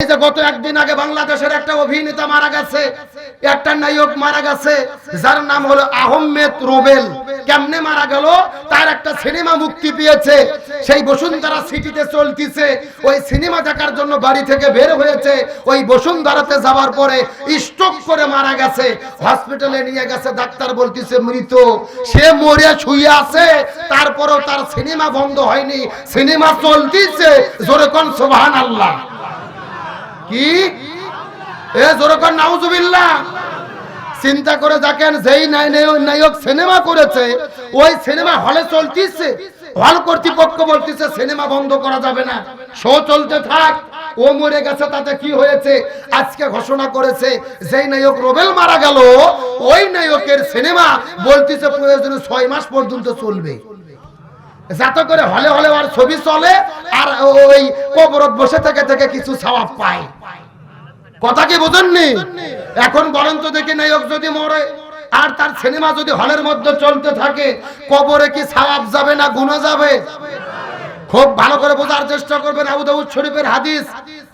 যে গত একদিন আগে বাংলাদেশের একটা অভিনেতা মারা গেছে, একটা নায়ক মারা গেছে, যার নাম হলো আহমেদ কেমনে মারা গেল? তার একটা সিনেমা মুক্তি পেয়েছে। সেই বসুন্ধরা সিটিতে চলতিছে। ওই সিনেমা দেখার জন্য বাড়ি থেকে বের হয়েছে। ওই বসুন্ধরাতে যাওয়ার পরে স্ট্রোক করে মারা গেছে। হসপিটালে নিয়ে গেছে, ডাক্তার বলতিছে, মৃত। সে মরে শুয়ে আছে। তারপরও তার সিনেমা বন্ধ হয়নি। সিনেমা চলতিছে। জোরে কোন আল্লাহ কি? এ জোরকর, নাউজুবিল্লাহ। চিন্তা করে দেখেন, যেই নায়ক- সিনেমা করেছে, ওই সিনেমা হলে চলতিছে, হল কর্তৃপক্ষ বলতেছে, সিনেমা বন্ধ করা যাবে না। শো চলতে থাক, ও মরে গেছে, তাতে কি হয়েছে? আজকে ঘোষণা করেছে, যেই নায়ক রোবেল মারা গেল, ওই নায়কের সিনেমা বলতেছে, প্রয়োজনে ছয় মাস পর্যন্ত চলবে। যাতে করে হলে হলে আর ছবি চলে আর ওই কবরত বসে থেকে থেকে কিছু সওয়াব পায়। কথা কি বুঝেননি? এখন বলেন তো দেখি নায়ক যদি মরে, আর তার সিনেমা যদি হলের মধ্যে চলতে থাকে, কবরে কি সওয়াব যাবে না গুণা যাবে? খুব ভালো করে বোঝার চেষ্টা করবেন আবু দাউদ শরীফের হাদিস।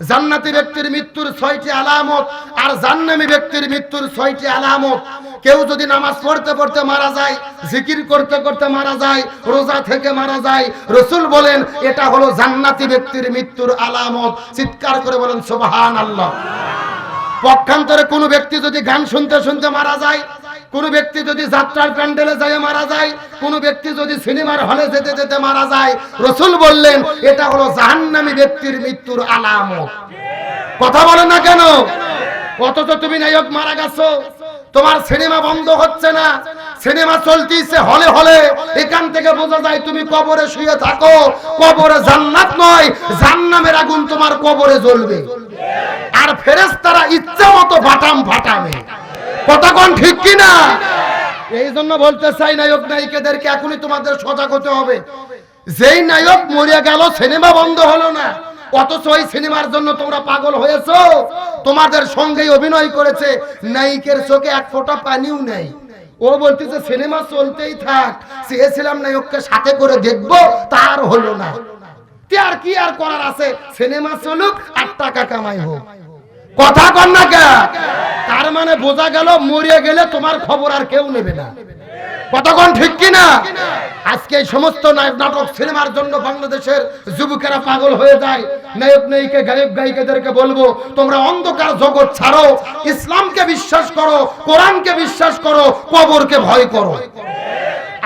জান্নাতি ব্যক্তির মৃত্যুর ছয়টি আলামত, আর জান্নামী ব্যক্তির মৃত্যুর ছয়টি আলামত। কেউ যদি নামাজ পড়তে পড়তে মারা যায়, জিকির করতে করতে মারা যায়, রোজা থেকে মারা যায়, রসুল বলেন, এটা হলো জান্নাতি ব্যক্তির মৃত্যুর আলামত। চিৎকার করে বলেন সুবহান আল্লাহ পক্ষান্তরে কোনো ব্যক্তি যদি গান শুনতে শুনতে মারা যায়, কোন ব্যক্তি যদি যাত্রার প্যান্ডেলে যায় মারা যায়, কোন ব্যক্তি যদি সিনেমার হলে যেতে যেতে মারা যায়, রসুল বললেন, এটা হলো জাহান্নামী ব্যক্তির মৃত্যুর আলামত। কথা বলে না কেন? অথচ তুমি নায়ক মারা গেছো। তোমার সিনেমা বন্ধ হচ্ছে না। সিনেমা চলতিছে হলে হলে। এখান থেকে বোঝা যায় তুমি কবরে শুয়ে থাকো। কবরে জান্নাত নয় জান্নামের আগুন তোমার কবরে জ্বলবে। আর ফেরেশতারা ইচ্ছা মতো ফাটাম ফাটাবে। কতক্ষণ ঠিক কি না এই জন্য বলতে চাই নায়ক নায়িকাদেরকে, এখনই তোমাদের সজাগ হতে হবে। যেই নায়ক মরে গেল, সিনেমা বন্ধ হলো না। অথচ ওই সিনেমার জন্য তোমরা পাগল হয়েছো? তোমাদের সঙ্গেই অভিনয় করেছে। নায়িকের চোখে এক পানিও নেই। ও বলতেছে, সিনেমা চলতেই থাক। চেয়েছিলাম নায়ককে সাথে করে দেখব, তার হলো না। আর কি আর করার আছে? সিনেমা চলুক, আর টাকা কামাই হোক। কথা কর না তার মানে বোঝা গেল, মরিয়ে গেলে তোমার খবর আর কেউ নেবে না। কতক্ষণ ঠিক কিনা? আজকে সমস্ত নাটক সিনেমার জন্য বাংলাদেশের যুবকেরা পাগল হয়ে যায়। নায়ক নায়িকা, গায়ক গায়িকাদেরকে বলব, তোমরা অন্ধকার জগৎ ছাড়ো, ইসলামকে বিশ্বাস করো, কোরআনকে বিশ্বাস করো, কবরকে ভয় করো।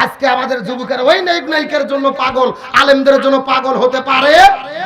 আজকে আমাদের যুবকেরা ওই নায়ক নায়িকার জন্য পাগল, আলেমদের জন্য পাগল হতে পারে?